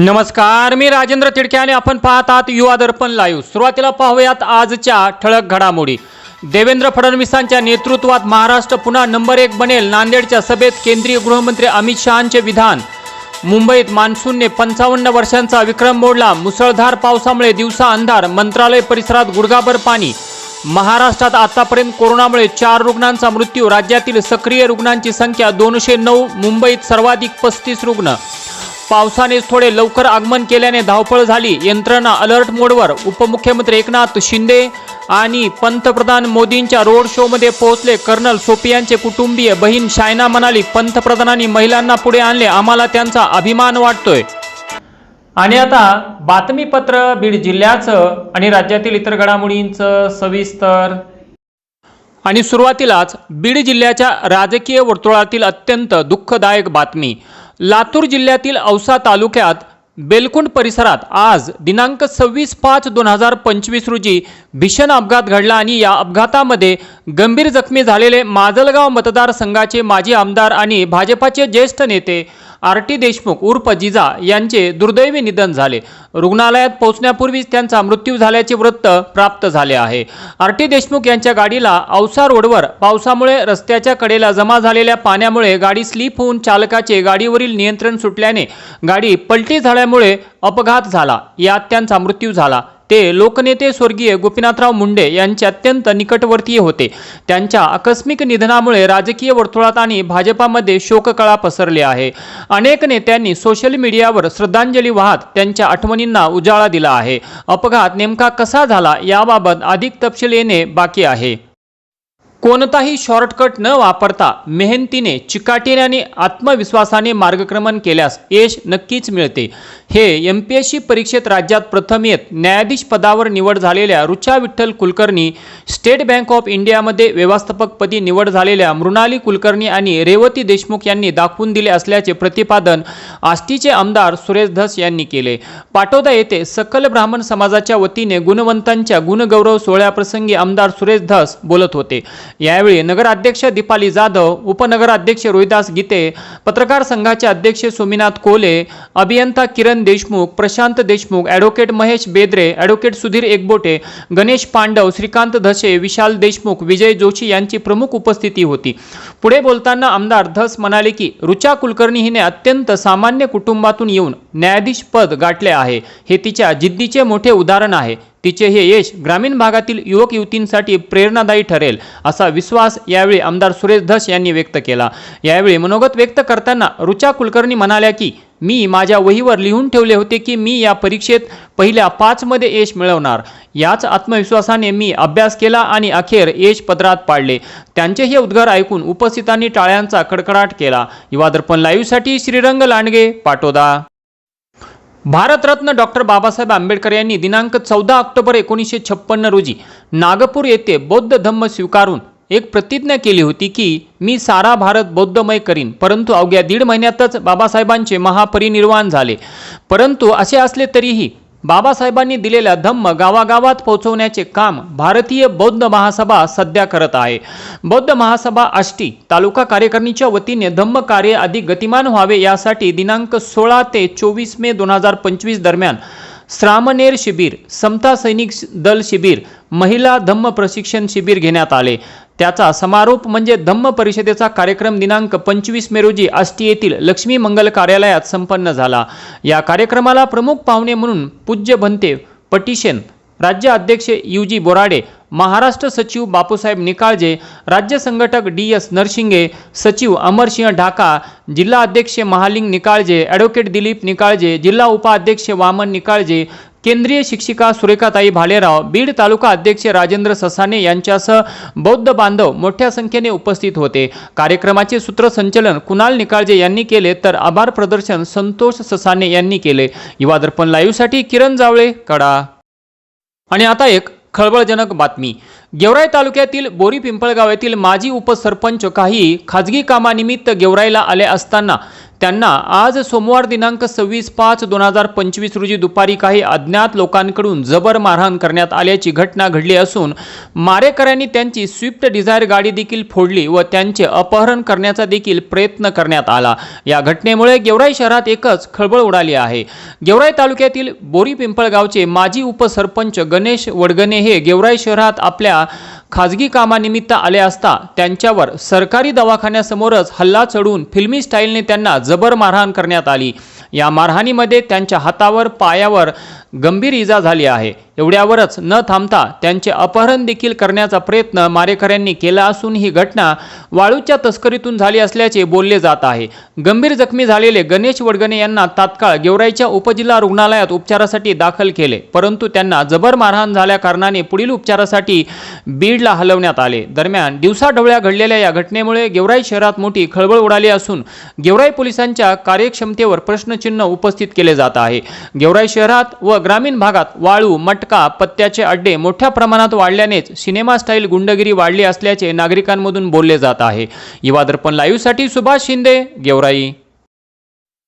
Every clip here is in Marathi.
नमस्कार मी राजेंद्र तिडके आणि आपण पाहत आहात युवा दर्पण लाईव्ह सुरुवातीला पाहूयात आजच्या ठळक घडामोडी. देवेंद्र फडणवीसांच्या नेतृत्वात महाराष्ट्र पुन्हा नंबर एक बनेल नांदेडच्या सभेत केंद्रीय गृहमंत्री अमित शहांचे विधान. मुंबईत मान्सूनने पंचावन्न वर्षांचा विक्रम मोडला मुसळधार पावसामुळे दिवसा अंधार मंत्रालय परिसरात गुडघाभर पाणी. महाराष्ट्रात आतापर्यंत कोरोनामुळे चार रुग्णांचा मृत्यू राज्यातील सक्रिय रुग्णांची संख्या दोनशे नऊ मुंबईत सर्वाधिक पस्तीस रुग्ण. पावसानेच थोडे लवकर आगमन केल्याने धावपळ झाली. यंत्रणा अलर्ट मोडवर उपमुख्यमंत्री एकनाथ शिंदे आणि पंतप्रधान मोदींच्या रोड शोमध्ये पोहोचले. कर्नल सोपियांचे कुटुंबीय बहीण शायना म्हणाली पंतप्रधानांनी महिलांना पुढे आणले आम्हाला त्यांचा अभिमान वाटतोय. आणि आता बातमीपत्र बीड जिल्ह्याचं आणि राज्यातील इतर घडामोडींचं सविस्तर. आणि सुरुवातीलाच बीड जिल्ह्याच्या राजकीय वर्तुळातील अत्यंत दुःखदायक बातमी. लातूर जिल्ह्यातील औसा तालुक्यात बेलकुंड परिसरात आज दिनांक सव्वीस पाच दोन हजार पंचवीस रोजी भीषण अपघात घडला आणि या अपघातामध्ये गंभीर जखमी झालेले माजलगाव मतदारसंघाचे माजी आमदार आणि भाजपाचे ज्येष्ठ नेते आर टी देशमुख उर्फ जिजा यांचे दुर्दैवी निधन झाले. रुग्णालयात पोहोचण्यापूर्वीच त्यांचा मृत्यू झाल्याचे वृत्त प्राप्त झाले आहे. आर टी देशमुख यांच्या गाडीला औसा रोडवर पावसामुळे रस्त्याच्या कडेला जमा झालेल्या पाण्यामुळे गाडी स्लिप होऊन चालकाचे गाडीवरील नियंत्रण सुटल्याने गाडी पलटी झाल्यामुळे अपघात झाला. यात त्यांचा मृत्यू झाला. ते लोकनेते स्वर्गीय गोपीनाथराव मुंडे यांचे अत्यंत निकटवर्तीय होते. त्यांच्या आकस्मिक निधनामुळे राजकीय वर्तुळात आणि भाजपामध्ये शोककळा पसरली आहे. अनेक नेत्यांनी सोशल मीडियावर श्रद्धांजली वाहत त्यांच्या आठवणींना उजाळा दिला आहे. अपघात नेमका कसा झाला याबाबत अधिक तपशील येणे बाकी आहे. कोणताही शॉर्टकट न वापरता मेहनतीने चिकाटीने आणि आत्मविश्वासाने मार्गक्रमण केल्यास यश नक्कीच मिळते. हे एम पी एस सी परीक्षेत राज्यात प्रथम येत न्यायाधीश पदावर निवड झालेल्या Rucha Vitthal Kulkarni State Bank of इंडियामध्ये व्यवस्थापकपदी निवड झालेल्या मृणाली कुलकर्णी आणि रेवती देशमुख यांनी दाखवून दिले असल्याचे प्रतिपादन आष्टीचे आमदार सुरेश धस यांनी केले. पाटोदा येथे सकल ब्राह्मण समाजाच्या वतीने गुणवंतांच्या गुणगौरव सोहळ्याप्रसंगी आमदार सुरेश धस बोलत होते. यावेळी नगराध्यक्ष दीपाली जाधव उपनगराध्यक्ष रोहिदास गीते पत्रकार संघाचे अध्यक्ष सोमीनाथ कोले अभियंता किरण देशमुख प्रशांत देशमुख ॲडव्होकेट महेश बेद्रे ॲडव्होकेट सुधीर एकबोटे गणेश पांडव श्रीकांत धसे विशाल देशमुख विजय जोशी यांची प्रमुख उपस्थिती होती. पुढे बोलताना आमदार धस म्हणाले की रुचा कुलकर्णी हिने अत्यंत सामान्य कुटुंबातून येऊन न्यायाधीश पद गाठले आहे. हे तिच्या जिद्दीचे मोठे उदाहरण आहे. तिचे हे यश ग्रामीण भागातील युवक युवतींसाठी प्रेरणादायी ठरेल असा विश्वास यावेळी आमदार सुरेश धस यांनी व्यक्त केला. यावेळी मनोगत व्यक्त करताना रुचा कुलकर्णी म्हणाल्या की मी माझ्या वहीवर लिहून ठेवले होते की मी या परीक्षेत पहिल्या पाचमध्ये यश मिळवणार. याच आत्मविश्वासाने मी अभ्यास केला आणि अखेर यश पदरात पाडले. त्यांचे हे उद्गार ऐकून उपस्थितांनी टाळ्यांचा कडकडाट केला. युवा दर्पण लाईव्हसाठी श्रीरंग लांडगे पाटोदा. भारतरत्न डॉक्टर बाबासाहेब आंबेडकर यांनी दिनांक चौदा ऑक्टोबर एकोणीसशे छप्पन्न रोजी नागपूर येथे बौद्ध धम्म स्वीकारून एक प्रतिज्ञा केली होती की मी सारा भारत बौद्धमय करीन परंतु अवघ्या दीड महिन्यातच बाबासाहेबांचे महापरिनिर्वाण झाले. परंतु असे असले तरीही बाबासाहेबांनी दिलेल्या धम्म गावागावात पोहोचवण्याचे काम भारतीय बौद्ध महासभा सध्या करत आहे. बौद्ध महासभा आष्टी तालुका कार्यकारिणीच्या वतीने धम्म कार्य अधिक गतिमान व्हावे यासाठी दिनांक सोळा ते चोवीस मे दोन हजार पंचवीस दरम्यान श्रामनेर शिबिर समता सैनिक दल शिबिर महिला धम्म प्रशिक्षण शिबिर घेण्यात आले. त्याचा समारोप म्हणजे धम्म परिषदेचा कार्यक्रम दिनांक पंचवीस मे रोजी आष्टी येथील लक्ष्मी मंगल कार्यालयात संपन्न झाला. या कार्यक्रमाला प्रमुख पाहुणे म्हणून पूज्य भंते पटिशन राज्य अध्यक्ष यू जी बोराडे महाराष्ट्र सचिव बापूसाहेब निकाळजे राज्य संघटक डी एस नरशिंगे सचिव अमरसिंह ढाका जिल्हा अध्यक्ष महालिंग निकाळजे ॲडव्होकेट दिलीप निकाळजे जिल्हा उपाध्यक्ष वामन निकाळजे केंद्रीय शिक्षिका सुरेखाताई भालेराव बीड तालुका अध्यक्ष राजेंद्र ससाने यांच्यासह बौद्ध बांधव मोठ्या संख्येने उपस्थित होते. कार्यक्रमाचे सूत्रसंचलन कुणाल निकाळजे यांनी केले तर आभार प्रदर्शन संतोष ससाने यांनी केले. युवा दर्पण लाईव्हसाठी किरण जावळे कडा. आणि आता एक खळबळजनक बातमी. गेवराई तालुक्यातील बोरी पिंपळगाव येथील माजी उपसरपंच काही खाजगी कामानिमित्त गेवराईला आले असताना त्यांना आज सोमवार दिनांक सव्वीस पाच दोन हजार पंचवीस रोजी दुपारी काही अज्ञात लोकांकडून जबर मारहाण करण्यात आल्याची घटना घडली असून मारेकऱ्यांनी त्यांची स्विफ्ट डिझायर गाडी देखील फोडली व त्यांचे अपहरण करण्याचा देखील प्रयत्न करण्यात आला. या घटनेमुळे गेवराई शहरात एकच खळबळ उडाली आहे. गेवराई तालुक्यातील बोरी पिंपळगावचे माजी उपसरपंच गणेश वडगणे हे गेवराई शहरात आपल्या खाजगी कामानिमित्त आले असता त्यांच्यावर सरकारी दवाखान्यासमोरच हल्ला चढून फिल्मी स्टाईलने त्यांना जबर मारहाण करण्यात आली. या मारहाणीमध्ये त्यांच्या हातावर पायावर गंभीर इजा झाली आहे. एवढ्यावरच न थांबता त्यांचे अपहरण देखील करण्याचा प्रयत्न मारेकऱ्यांनी केला असून ही घटना वाळूच्या तस्करीतून झाली असल्याचे बोलले जात आहे. गंभीर जखमी झालेले गणेश वडगणे यांना तात्काळ गेवराईच्या उपजिल्हा रुग्णालयात उपचारासाठी दाखल केले परंतु त्यांना जबर मारहाण झाल्या कारणाने पुढील उपचारासाठी बीडला हलवण्यात आले. दरम्यान दिवसाढवळ्या घडलेल्या या घटनेमुळे गेवराई शहरात मोठी खळबळ उडाली असून गेवराई पोलिसांच्या कार्यक्षमतेवर प्रश्नचिन्ह उपस्थित केले जात आहे. गेवराई शहरात व ग्रामीण भागात वाळू मटका पत्त्याचे अड्डे मोठ्या प्रमाणात वाढल्यानेच सिनेमा स्टाईल गुंडगिरी वाढली असल्याचे नागरिकांमधून बोलले जात आहे. युवा दर्पण लाईव्हसाठी सुभाष शिंदे गेवराई.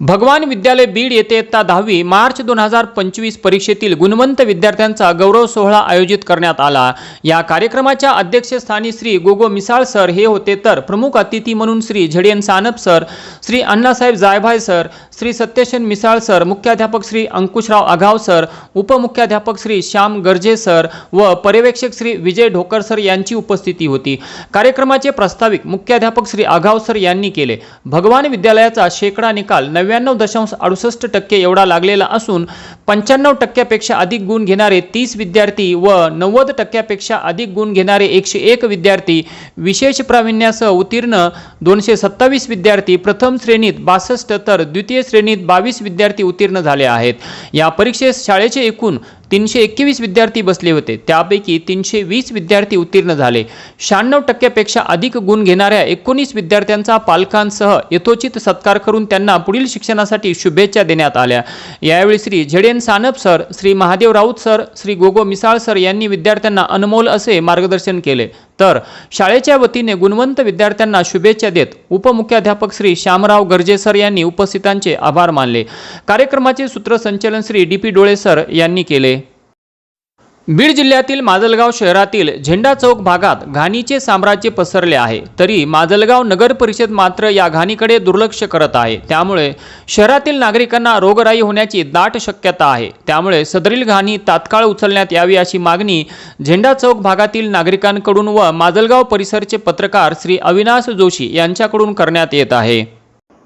भगवान विद्यालय बीड येथे इयत्ता दहावी मार्च दोन हजार पंचवीस परीक्षेतील गुणवंत विद्यार्थ्यांचा गौरव सोहळा आयोजित करण्यात आला. या कार्यक्रमाच्या अध्यक्षस्थानी श्री गोगो मिसाळ सर हे होते तर प्रमुख अतिथी म्हणून Shri Zadian Sanap sir Shri Annasaheb Jaybhay sir Shri Satyasen Misal sir मुख्याध्यापक श्री अंकुशराव आघाव सर उपमुख्याध्यापक श्री श्याम गर्जे सर व पर्यवेक्षक श्री विजय ढोकर सर यांची उपस्थिती होती. कार्यक्रमाचे प्रास्ताविक मुख्याध्यापक श्री आघाव सर यांनी केले. भगवान विद्यालयाचा शेकडा निकाल नव्याण्णव दशांश अडुसष्ट टक्के एवढा लागलेला असून पंच्याण्णव टक्क्यापेक्षा अधिक गुण घेणारे तीस विद्यार्थी व नव्वद टक्क्यापेक्षा अधिक गुण घेणारे एकशे एक विद्यार्थी विशेष प्रावीण्यासह उत्तीर्ण दोनशे सत्तावीस विद्यार्थी प्रथम प्रथम श्रेणीत बासष्ट तर द्वितीय श्रेणीत बावीस विद्यार्थी उत्तीर्ण झाले आहेत. या परीक्षेस शाळेचे एकूण तीनशे एकवीस विद्यार्थी बसले होते. त्यापैकी तीनशे वीस विद्यार्थी उत्तीर्ण झाले. शहाण्णव टक्क्यापेक्षा अधिक गुण घेणाऱ्या एकोणीस विद्यार्थ्यांचा पालकांसह यथोचित सत्कार करून त्यांना पुढील शिक्षणासाठी शुभेच्छा देण्यात आल्या. यावेळी Shri Zeden Sanap sir Shri Mahadev Raut sir Shri Gogo Misal sir यांनी विद्यार्थ्यांना अनमोल असे मार्गदर्शन केले. तर शाळेच्या वतीने गुणवंत विद्यार्थ्यांना शुभेच्छा देत उपमुख्याध्यापक श्री श्यामराव गर्जे सर यांनी उपस्थितांचे आभार मानले. कार्यक्रमाचे सूत्रसंचलन Shri D P Dole sir यांनी केले. बीड जिल्ह्यातील माजलगाव शहरातील झेंडा चौक भागात घाणीचे साम्राज्य पसरले आहे. तरी माजलगाव नगर परिषद मात्र या घाणीकडे दुर्लक्ष करत आहे. त्यामुळे शहरातील नागरिकांना रोगराई होण्याची दाट शक्यता आहे. त्यामुळे सदरील घाणी तात्काळ उचलण्यात यावी अशी मागणी झेंडा चौक भागातील नागरिकांकडून व माजलगाव परिसरचे पत्रकार श्री अविनाश जोशी यांच्याकडून करण्यात येत आहे.